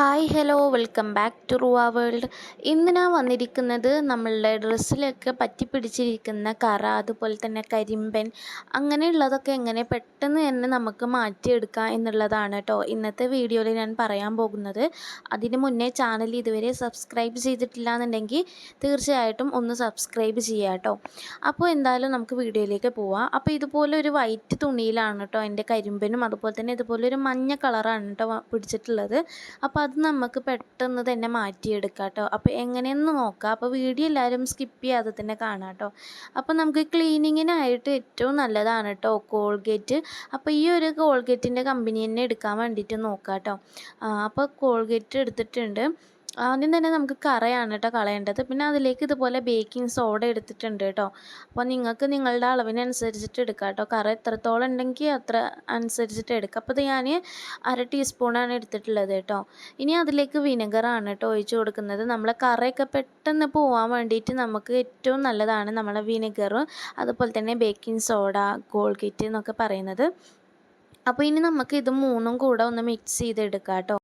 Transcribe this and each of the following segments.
Hi hello welcome back to Ruva world. ഇന്ന് ഞാൻ വന്നിരിക്കുന്നത് നമ്മളുടെ ഡ്രസ്സിലൊക്കെ പറ്റിപ്പിടിച്ചിരിക്കുന്ന കറ അതുപോലെ തന്നെ കരിമ്പൻ അങ്ങനെയുള്ളതൊക്കെ എങ്ങനെ പെട്ടെന്ന് തന്നെ നമുക്ക് മാറ്റിയെടുക്കാം എന്നുള്ളതാണ് കേട്ടോ ഇന്നത്തെ വീഡിയോയിൽ ഞാൻ പറയാൻ പോകുന്നത്. അതിന് മുന്നേ ചാനൽ ഇതുവരെ സബ്സ്ക്രൈബ് ചെയ്തിട്ടില്ല എന്നുണ്ടെങ്കിൽ തീർച്ചയായിട്ടും ഒന്ന് സബ്സ്ക്രൈബ് ചെയ്യുക കേട്ടോ. അപ്പോൾ എന്തായാലും നമുക്ക് വീഡിയോയിലേക്ക് പോവാം. അപ്പോൾ ഇതുപോലെ ഒരു വൈറ്റ് തുണിയിലാണ് കേട്ടോ എന്റെ കരിമ്പനും അതുപോലെ തന്നെ ഇതുപോലെ ഒരു മഞ്ഞ കളറാണ് കേട്ടോ പിടിച്ചിട്ടുള്ളത്. അപ്പോൾ അത് നമുക്ക് പെട്ടെന്ന് തന്നെ മാറ്റിയെടുക്കാം കേട്ടോ. അപ്പോൾ എങ്ങനെയെന്ന് നോക്കാം. അപ്പോൾ വീഡിയോ എല്ലാവരും സ്കിപ്പ് ചെയ്യാതെ തന്നെ കാണാം കേട്ടോ. അപ്പോൾ നമുക്ക് ക്ലീനിങ്ങിനായിട്ട് ഏറ്റവും നല്ലതാണ് കേട്ടോ കോൾഗേറ്റ് അപ്പോൾ ഈ ഒരു കോൾഗേറ്റിന്റെ കമ്പനി തന്നെ എടുക്കാൻ വേണ്ടിയിട്ട് നോക്കാം കേട്ടോ. അപ്പോൾ കോൾഗേറ്റ് എടുത്തിട്ടുണ്ട്. ആദ്യം തന്നെ നമുക്ക് കറയാണ് കേട്ടോ കളയേണ്ടത്. പിന്നെ അതിലേക്ക് ഇതുപോലെ ബേക്കിംഗ് സോഡ എടുത്തിട്ടുണ്ട് കേട്ടോ അപ്പോൾ നിങ്ങൾക്ക് നിങ്ങളുടെ അളവിനനുസരിച്ചിട്ട് എടുക്കാം കേട്ടോ കറ എത്രത്തോളം ഉണ്ടെങ്കിൽ അത്ര അനുസരിച്ചിട്ട് എടുക്കുക അപ്പോൾ ഞാൻ അര ടീസ്പൂണാണ് എടുത്തിട്ടുള്ളത് കേട്ടോ ഇനി അതിലേക്ക് വിനെഗറാണ് കേട്ടോ ഒഴിച്ചു കൊടുക്കുന്നത്. നമ്മളെ കറയൊക്കെ പെട്ടെന്ന് പോകാൻ വേണ്ടിയിട്ട് നമുക്ക് ഏറ്റവും നല്ലതാണ് നമ്മളെ വിനെഗറും അതുപോലെ തന്നെ ബേക്കിംഗ് സോഡ കോൾഗേറ്റ് എന്നൊക്കെ പറയുന്നത്. അപ്പോൾ ഇനി നമുക്ക് ഇത് മൂന്നും കൂടെ ഒന്ന് മിക്സ് ചെയ്തെടുക്കാം കേട്ടോ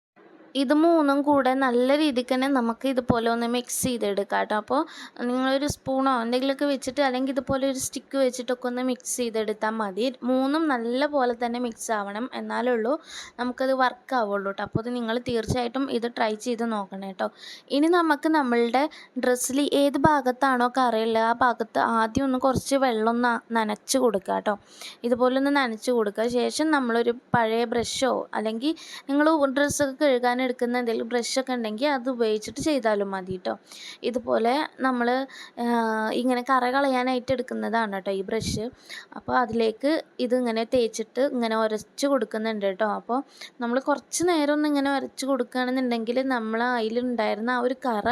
ഇത് മൂന്നും കൂടെ നല്ല രീതിക്ക് തന്നെ നമുക്ക് ഇതുപോലെ ഒന്ന് മിക്സ് ചെയ്തെടുക്കാം കേട്ടോ. അപ്പോൾ നിങ്ങളൊരു സ്പൂണോ എന്തെങ്കിലുമൊക്കെ വെച്ചിട്ട് അല്ലെങ്കിൽ ഇതുപോലെ ഒരു സ്റ്റിക്ക് വെച്ചിട്ടൊക്കെ ഒന്ന് മിക്സ് ചെയ്തെടുത്താൽ മതി. മൂന്നും നല്ല പോലെ തന്നെ മിക്സ് ആവണം എന്നാലേ ഉള്ളൂ. നമുക്കത് വർക്ക് ആവുള്ളൂ കേട്ടോ. അപ്പോൾ ഇത് നിങ്ങൾ തീർച്ചയായിട്ടും ഇത് ട്രൈ ചെയ്ത് നോക്കണം കേട്ടോ. ഇനി നമുക്ക് നമ്മളുടെ ഡ്രസ്സിൽ ഏത് ഭാഗത്താണോ കറിയുള്ളത് ആ ഭാഗത്ത് ആദ്യം ഒന്ന് കുറച്ച് വെള്ളം ഒന്ന് നനച്ച് കൊടുക്കുക കേട്ടോ. ഇതുപോലെ ഒന്ന് നനച്ച് കൊടുക്കുക. ശേഷം നമ്മളൊരു പഴയ ബ്രഷോ അല്ലെങ്കിൽ നിങ്ങൾ ഡ്രസ്സൊക്കെ കഴുകാൻ എടുക്കുന്ന എന്തെങ്കിലും ബ്രഷൊക്കെ ഉണ്ടെങ്കിൽ അത് ഉപയോഗിച്ചിട്ട് ചെയ്താലും മതി കേട്ടോ ഇതുപോലെ നമ്മൾ ഇങ്ങനെ കറ കളയാനായിട്ട് എടുക്കുന്നതാണ് കേട്ടോ ഈ ബ്രഷ് അപ്പോൾ അതിലേക്ക് ഇതിങ്ങനെ തേച്ചിട്ട് ഇങ്ങനെ ഉരച്ച് കൊടുക്കുന്നുണ്ട് കേട്ടോ അപ്പോൾ നമ്മൾ കുറച്ച് നേരം ഒന്ന് ഇങ്ങനെ ഉരച്ച് കൊടുക്കുകയാണെന്നുണ്ടെങ്കിൽ നമ്മൾ അതിലുണ്ടായിരുന്ന ആ ഒരു കറ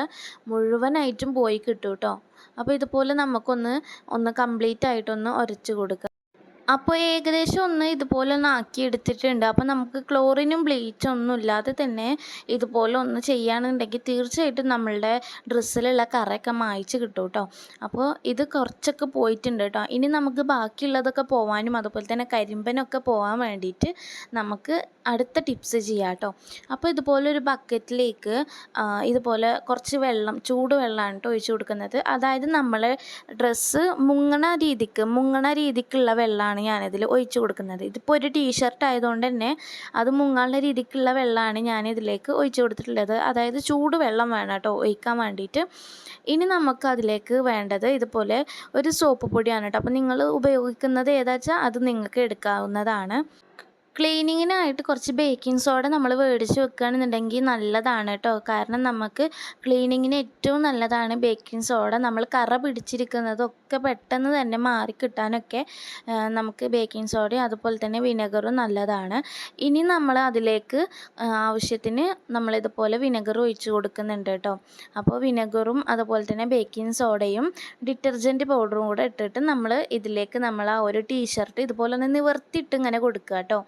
മുഴുവനായിട്ടും പോയി കിട്ടും കേട്ടോ അപ്പോൾ ഇതുപോലെ നമുക്കൊന്ന് ഒന്ന് കംപ്ലീറ്റ് ആയിട്ടൊന്ന് ഉരച്ച് കൊടുക്കുക അപ്പോൾ ഏകദേശം ഒന്ന് ഇതുപോലെ ഒന്ന് ആക്കി എടുത്തിട്ടുണ്ട്. അപ്പോൾ നമുക്ക് ക്ലോറിനും ബ്ലീച്ചും ഒന്നും ഇല്ലാതെ തന്നെ ഇതുപോലെ ഒന്ന് ചെയ്യുകയാണെന്നുണ്ടെങ്കിൽ തീർച്ചയായിട്ടും നമ്മളുടെ ഡ്രസ്സിലുള്ള കറയൊക്കെ മായ്ച്ച് കിട്ടും കേട്ടോ. അപ്പോൾ ഇത് കുറച്ചൊക്കെ പോയിട്ടുണ്ട് കേട്ടോ. ഇനി നമുക്ക് ബാക്കിയുള്ളതൊക്കെ പോകാനും അതുപോലെ തന്നെ കരിമ്പനൊക്കെ പോകാൻ വേണ്ടിയിട്ട് നമുക്ക് അടുത്ത ടിപ്സ് ചെയ്യാം കേട്ടോ. അപ്പോൾ ഇതുപോലെ ഒരു ബക്കറ്റിലേക്ക് ഇതുപോലെ കുറച്ച് വെള്ളം ചൂട് വെള്ളമാണ് കേട്ടോ ഒഴിച്ച് കൊടുക്കുന്നത്. അതായത് നമ്മൾ ഡ്രസ്സ് മുങ്ങണ രീതിക്ക് മുങ്ങണ രീതിക്കുള്ള വെള്ളമാണ് വെള്ളമാണ് ഞാനിതിൽ ഒഴിച്ചു കൊടുക്കുന്നത്. ഇതിപ്പോൾ ഒരു ടീഷർട്ട് ആയതുകൊണ്ട് തന്നെ അത് മുങ്ങാനുള്ള രീതിക്കുള്ള വെള്ളമാണ് ഞാനിതിലേക്ക് ഒഴിച്ചു കൊടുത്തിട്ടുള്ളത്. അതായത് ചൂട് വെള്ളം വേണം കേട്ടോ ഒഴിക്കാൻ വേണ്ടിയിട്ട്. ഇനി നമുക്ക് അതിലേക്ക് വേണ്ടത് ഇതുപോലെ ഒരു സോപ്പ് പൊടിയാണ് കേട്ടോ. അപ്പോൾ നിങ്ങൾ ഉപയോഗിക്കുന്നത് ഏതാച്ചാൽ അത് നിങ്ങൾക്ക് എടുക്കാവുന്നതാണ്. ക്ലീനിങ്ങിനായിട്ട് കുറച്ച് ബേക്കിംഗ് സോഡ നമ്മൾ മേടിച്ച് വെക്കുകയാണെന്നുണ്ടെങ്കിൽ നല്ലതാണ് കേട്ടോ. കാരണം നമുക്ക് ക്ലീനിങ്ങിന് ഏറ്റവും നല്ലതാണ് ബേക്കിംഗ് സോഡ. നമ്മൾ കറ പിടിച്ചിരിക്കുന്നതൊക്കെ പെട്ടെന്ന് തന്നെ മാറി കിട്ടാനൊക്കെ നമുക്ക് ബേക്കിംഗ് സോഡയും അതുപോലെ തന്നെ വിനെഗറും നല്ലതാണ്. ഇനി നമ്മൾ അതിലേക്ക് ആവശ്യത്തിന് നമ്മളിതുപോലെ വിനെഗർ ഒഴിച്ച് കൊടുക്കുന്നുണ്ട് കേട്ടോ. അപ്പോൾ വിനെഗറും അതുപോലെ തന്നെ ബേക്കിംഗ് സോഡയും ഡിറ്റർജന്റ് പൗഡറും കൂടെ ഇട്ടിട്ട് നമ്മൾ ഇതിലേക്ക് നമ്മൾ ആ ഒരു ടീഷർട്ട് ഇതുപോലെ ഒന്ന് നിവർത്തിയിട്ട് ഇങ്ങനെ കൊടുക്കുക കേട്ടോ.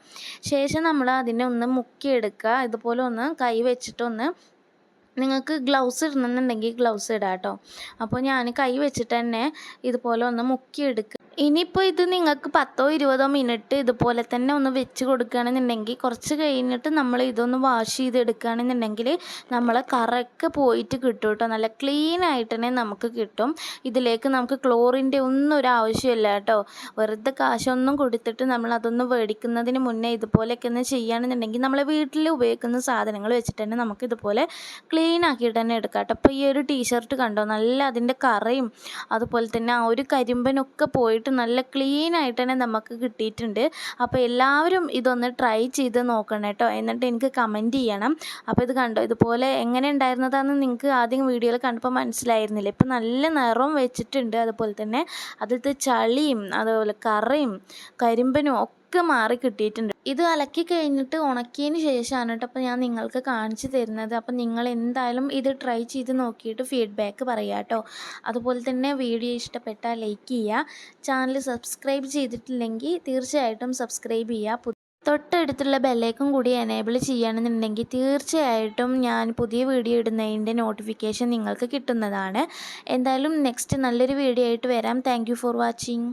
ശേഷം നമ്മൾ അതിനെ ഒന്ന് മുക്കിയെടുക്കുക. ഇതുപോലെ ഒന്ന് കൈ വെച്ചിട്ടൊന്ന് നിങ്ങൾക്ക് ഗ്ലൗസ് ഇടണമെന്നുണ്ടെങ്കിൽ ഗ്ലൗസ് ഇടാം കേട്ടോ അപ്പോൾ ഞാൻ കൈ വെച്ചിട്ട് തന്നെ ഇതുപോലെ ഒന്ന് മുക്കിയെടുക്കുക. ഇനിയിപ്പോൾ ഇത് നിങ്ങൾക്ക് പത്തോ ഇരുപതോ മിനിറ്റ് ഇതുപോലെ തന്നെ ഒന്ന് വെച്ച് കൊടുക്കുകയാണെന്നുണ്ടെങ്കിൽ കുറച്ച് കഴിഞ്ഞിട്ട് നമ്മൾ ഇതൊന്ന് വാഷ് ചെയ്തെടുക്കുകയാണെന്നുണ്ടെങ്കിൽ നമ്മൾ കറക്ക് പോയിട്ട് കിട്ടും കേട്ടോ. നല്ല ക്ലീൻ ആയിട്ട് തന്നെ നമുക്ക് കിട്ടും. ഇതിലേക്ക് നമുക്ക് ക്ലോറിന്റെ ഒന്നും ഒരു ആവശ്യമില്ല കേട്ടോ. വെറുതെ കാശൊന്നും കൊടുത്തിട്ട് നമ്മൾ അതൊന്ന് മേടിക്കുന്നതിന് മുന്നേ ഇതുപോലെയൊക്കെ ഒന്ന് ചെയ്യുകയാണെന്നുണ്ടെങ്കിൽ നമ്മളെ വീട്ടിൽ ഉപയോഗിക്കുന്ന സാധനങ്ങൾ വെച്ചിട്ട് തന്നെ നമുക്ക് ഇതുപോലെ ക്ലീൻ ആക്കിയിട്ട് തന്നെ എടുക്കാം കേട്ടോ. അപ്പോൾ ഈ ഒരു ടീഷർട്ട് കണ്ടോ? നല്ല അതിന്റെ കറയും അതുപോലെ തന്നെ ആ ഒരു കരിമ്പനൊക്കെ പോയിട്ട് ആയിട്ട് നല്ല ക്ലീൻ ആയിട്ട് തന്നെ നമുക്ക് കിട്ടിയിട്ടുണ്ട്. അപ്പോൾ എല്ലാവരും ഇതൊന്ന് ട്രൈ ചെയ്ത് നോക്കണം കേട്ടോ. എന്നിട്ട് എനിക്ക് കമന്റ് ചെയ്യണം. അപ്പോൾ ഇത് കണ്ടോ ഇതുപോലെ എങ്ങനെ ഉണ്ടായിരുന്നതാണെന്ന് നിങ്ങൾക്ക് ആദ്യം വീഡിയോയിൽ കണ്ടപ്പോൾ മനസ്സിലായിരുന്നില്ല. ഇപ്പം നല്ല നിറം വെച്ചിട്ടുണ്ട്. അതുപോലെ തന്നെ അതിലത്തെ ചളിയും അതുപോലെ കറയും കരിമ്പനും ഒക്കെ മാറി കിട്ടിയിട്ടുണ്ട്. ഇത് അലക്കി കഴിഞ്ഞിട്ട് ഉണക്കിയതിന് ശേഷമാണ് കേട്ടോ അപ്പോൾ ഞാൻ നിങ്ങൾക്ക് കാണിച്ചു തരുന്നത്. അപ്പം നിങ്ങൾ എന്തായാലും ഇത് ട്രൈ ചെയ്ത് നോക്കിയിട്ട് ഫീഡ്ബാക്ക് പറയാം കേട്ടോ. അതുപോലെ തന്നെ വീഡിയോ ഇഷ്ടപ്പെട്ടാൽ ലൈക്ക് ചെയ്യുക. ചാനൽ സബ്സ്ക്രൈബ് ചെയ്തിട്ടില്ലെങ്കിൽ തീർച്ചയായിട്ടും സബ്സ്ക്രൈബ് ചെയ്യുക. തൊട്ടടുത്തുള്ള ബെല്ലേക്കും കൂടി എനേബിൾ ചെയ്യണമെന്നുണ്ടെങ്കിൽ തീർച്ചയായിട്ടും ഞാൻ പുതിയ വീഡിയോ ഇടുന്നതിന്റെ നോട്ടിഫിക്കേഷൻ നിങ്ങൾക്ക് കിട്ടുന്നതാണ്. എന്തായാലും നെക്സ്റ്റ് നല്ലൊരു വീഡിയോ ആയിട്ട് വരാം. Thank for watching